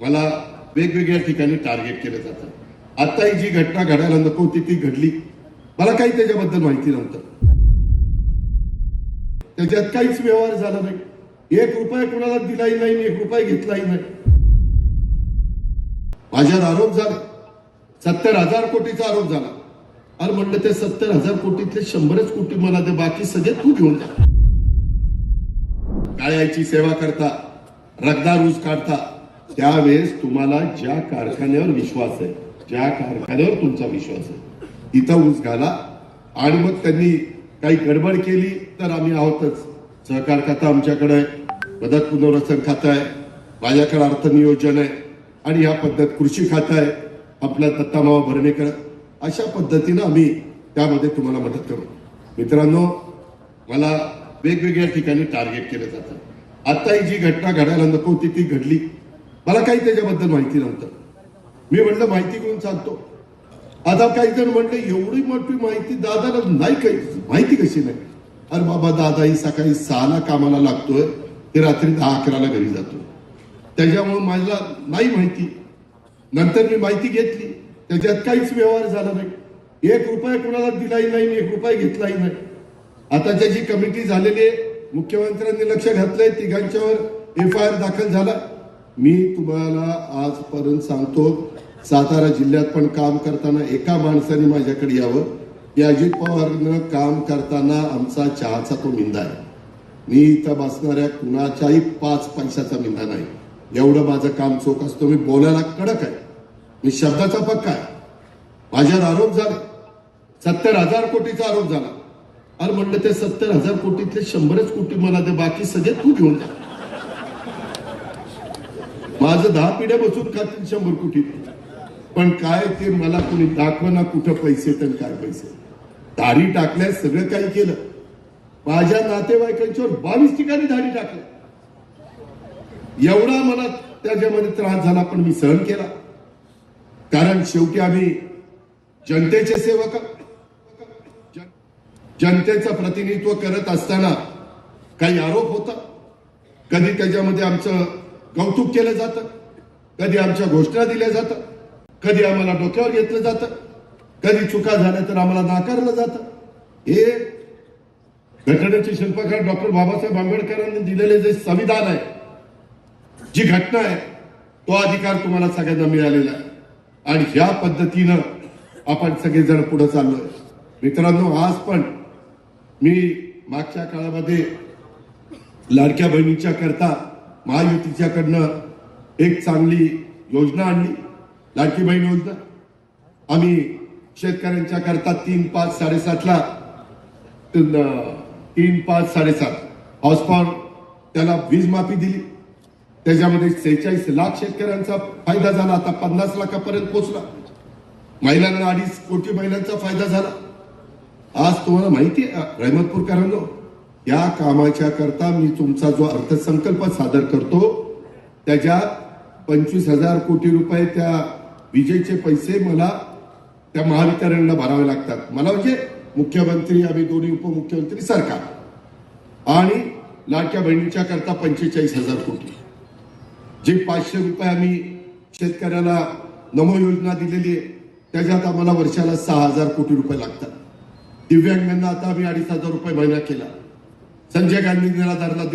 मला वेगवेगळ्या ठिकाणी टार्गेट केलं जातं. आता ही जी घटना घडायला नको होती ती घडली. मला काही त्याच्याबद्दल माहिती नव्हतं. त्याच्यात काहीच व्यवहार झाला नाही. एक रुपया कुणाला दिलाही नाही एक रुपया घेतलाही नाही. माझ्यावर आरोप झाले. सत्तर हजार कोटीचा आरोप झाला. अरे म्हणलं ते सत्तर हजार कोटीतले शंभरच कोटी मला दे बाकी सगळे तू घेऊन जा. काळ्याची सेवा करता रगदार ऊस काढता. त्यावेळेस तुम्हाला ज्या कारखान्यावर विश्वास आहे ज्या कारखान्यावर तुमचा विश्वास आहे तिथं ऊस घाला. आणि मग त्यांनी काही गडबड केली तर आम्ही आहोतच. सहकार खातं आमच्याकडे मदत पुनर्वसन खातं आहे माझ्याकडे अर्थनियोजन आहे आणि ह्या पद्धत कृषी खातं आहे आपला दत्तामावा भरणेकर. अशा पद्धतीनं आम्ही त्यामध्ये तुम्हाला मदत करू. मित्रांनो मला वेगवेगळ्या ठिकाणी टार्गेट केलं जातं. आता ही जी घटना घडायला नको होती ती घडली. मला काही त्याच्याबद्दल माहिती नव्हतं. मी म्हटलं माहिती घेऊन चालतो. आता काही जण म्हणले एवढी मोठी माहिती दादाला नाही काही. माहिती कशी नाही? अरे बाबा दादा ही सकाळी सहाला कामाला लागतोय. ते रात्री दहा अकराला घरी जातो त्याच्यामुळे मला नाही माहिती. नंतर मी माहिती घेतली. त्याच्यात काहीच व्यवहार झाला नाही. एक रुपया कुणाला दिलाही नाही एक रुपया घेतलाही नाही. आता ज्याची कमिटी झालेली आहे मुख्यमंत्र्यांनी लक्ष घातलंय तिघांच्यावर एफ आय आर दाखल झाला. मी तुम्हाला आजपर्यंत सांगतो सातारा जिल्ह्यात पण काम करताना एका माणसाने माझ्याकडे यावं. की अजित पवारनं काम करताना आमचा चहाचा तो मिंदा आहे. मी इथं बसणाऱ्या कुणाच्याही पाच पैशाचा मिंदा नाही. एवढं माझं काम चोख असतो मी बोलायला कडक आहे. मी शब्दाचा पक्का आहे. माझ्यावर आरोप झाले. सत्तर हजार कोटीचा आरोप झाला. अरे म्हणलं ते सत्तर हजार कोटीतले शंभरच कोटी मला ते बाकी सगळे तू घेऊन जा. माझं दहा पिढ्या बसून खातील शंभर कोटी. पण काय ते मला कोणी दाखवना कुठं पैसे तर काय पैसे. दाढी टाकल्या सगळं काही केलं. माझ्या नातेवाईकांच्यावर बावीस ठिकाणी दाढी टाकल्या एवढा मला त्याच्यामध्ये त्रास झाला पण मी सहन केला. कारण शेवटी आम्ही जनतेचे सेवक जनतेचं प्रतिनिधित्व करत असताना काही आरोप होता. कधी त्याच्यामध्ये आमचं कौतुक केलं जातं. कधी आमच्या घोषणा दिल्या जातात. कधी आम्हाला डोक्यावर घेतलं जातं. कधी चुका झाल्या तर आम्हाला नाकारलं जातं. हे घटनेचे शिल्पकार डॉक्टर बाबासाहेब आंबेडकरांनी दिलेले जे संविधान आहे जी घटना आहे तो अधिकार तुम्हाला सगळ्यांना मिळालेला आहे. आणि ह्या पद्धतीनं आपण सगळेजण पुढे चाललोय. मित्रांनो आज पण मी मागच्या काळामध्ये लाडक्या बहिणीच्या करता महायुतीच्याकडनं एक चांगली योजना आणली. लाडकी बहीण योजना. आम्ही शेतकऱ्यांच्या करता तीन पाच साडेसातला. तीन तीन पाच साडेसात. हॉर्स पॉवर त्याला वीज माफी दिली. त्याच्यामध्ये सेहेचाळीस लाख शेतकऱ्यांचा फायदा झाला. आता पन्नास लाखापर्यंत पोहोचला. महिलांना अडीच कोटी महिलांचा फायदा झाला. आज तुम्हाला माहिती आहे रहमतपूरकरांनो या कामाच्या करता मी तुमचा जो अर्थसंकल्प सादर करतो त्याच्यात पंचवीस हजार कोटी रुपये त्या विजेचे पैसे मला त्या महावितरणला भरावे लागतात. मला म्हणजे मुख्यमंत्री आम्ही दोन्ही उपमुख्यमंत्री सरकार. आणि लाडक्या बहिणीच्या करता पंचेचाळीस हजार कोटी. जे पाचशे रुपये आम्ही शेतकऱ्याला नमो योजना दिलेली आहे त्याच्यात आम्हाला वर्षाला सहा हजार कोटी रुपये लागतात. दिव्यांगांना आता आम्ही अडीच हजार रुपये महिना केला. संजय गांधी निराधारला दीड